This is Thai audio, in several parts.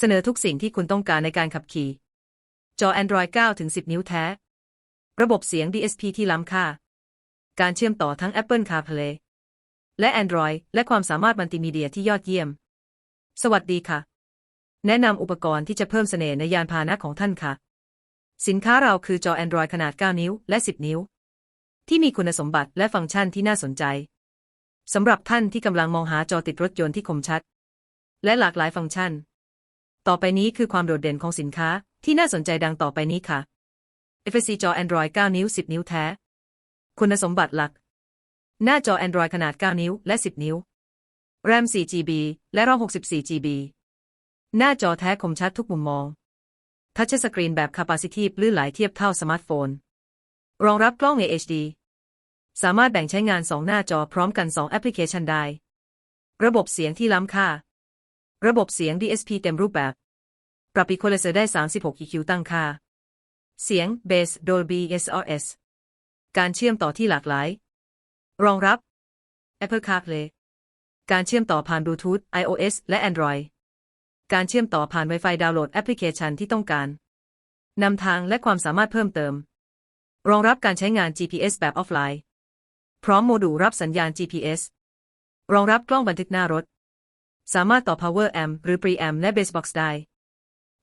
เสนอทุกสิ่งที่คุณต้องการในการขับขี่ จอ Android 9ถึง10 นิ้วแท้ ระบบเสียง DSP ที่ล้ำค่า การเชื่อมต่อทั้ง Apple CarPlay และ Android และความสามารถมัลติมีเดียที่ยอดเยี่ยม สวัสดีค่ะ แนะนำอุปกรณ์ที่จะเพิ่มเสน่ห์ในยานพาหนะของท่านค่ะ สินค้าเราคือจอ Android ขนาด 9 นิ้วและ 10 นิ้ว ที่มีคุณสมบัติและฟังก์ชันที่น่าสนใจสำหรับท่านที่กำลังมองหาจอติดรถยนต์ที่คมชัด และหลากหลายฟังก์ชัน ต่อไปนี้คือความโดดเด่นของสินค้าที่น่าสนใจดังต่อไปนี้ค่ะ FSC จอ Android 9 นิ้ว 10 นิ้วแท้ คุณสมบัติหลัก หน้าจอ Android ขนาด 9 นิ้วและ 10 นิ้ว RAM 4GB และ ROM 64GB หน้าจอแท้คมชัดทุกมุมมอง ทัชสกรีนแบบ Capacitive ลื่นไหลเทียบเท่าสมาร์ทโฟน รองรับกล้อง HD สามารถแบ่งใช้งาน 2 หน้าจอพร้อมกัน 2 แอปพลิเคชันได้ ระบบเสียงที่ล้ำค่า ระบบเสียง DSP เต็มรูปแบบ ปรับ Equalizer ได้ 36 EQ ตั้งค่า เสียง Bass Dolby SRS การเชื่อมต่อที่หลากหลาย รองรับ Apple CarPlay การเชื่อมต่อผ่าน Bluetooth iOS และ Android การเชื่อมต่อผ่าน Wi-Fi ดาวน์โหลดแอปพลิเคชันที่ต้องการ นำทางและความสามารถเพิ่มเติม รองรับการใช้งาน GPS แบบออฟไลน์ พร้อมโมดูลรับสัญญาณ GPS รองรับกล้องบันทึกหน้ารถ สามารถต่อ Power Amp หรือ Preamp และ Bass Box ได้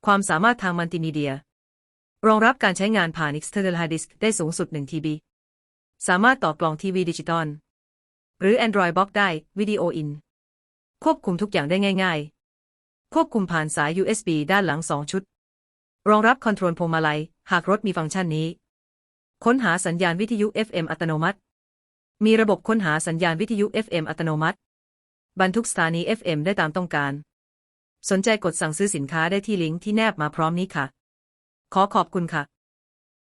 ความสามารถทางมัลติมีเดีย รองรับการใช้งานผ่าน External Hard Disk ได้สูงสุด 1 TB สามารถต่อกล่องทีวีดิจิตอลหรือ Android Box ได้ Video In ควบคุมทุกอย่างได้ง่าย ๆ ควบคุมผ่านสาย USB ด้านหลัง 2 ชุด รองรับคอนโทรลพวงมาลัย หากรถมีฟังก์ชันนี้ ค้นหาสัญญาณวิทยุ FM อัตโนมัติ มีระบบค้นหาสัญญาณวิทยุ FM อัตโนมัติ บรรทุกสถานี FM ได้ตามต้องการ สนใจกดสั่งซื้อสินค้าได้ที่ลิงก์ที่แนบมาพร้อมนี้ค่ะ ขอขอบคุณค่ะ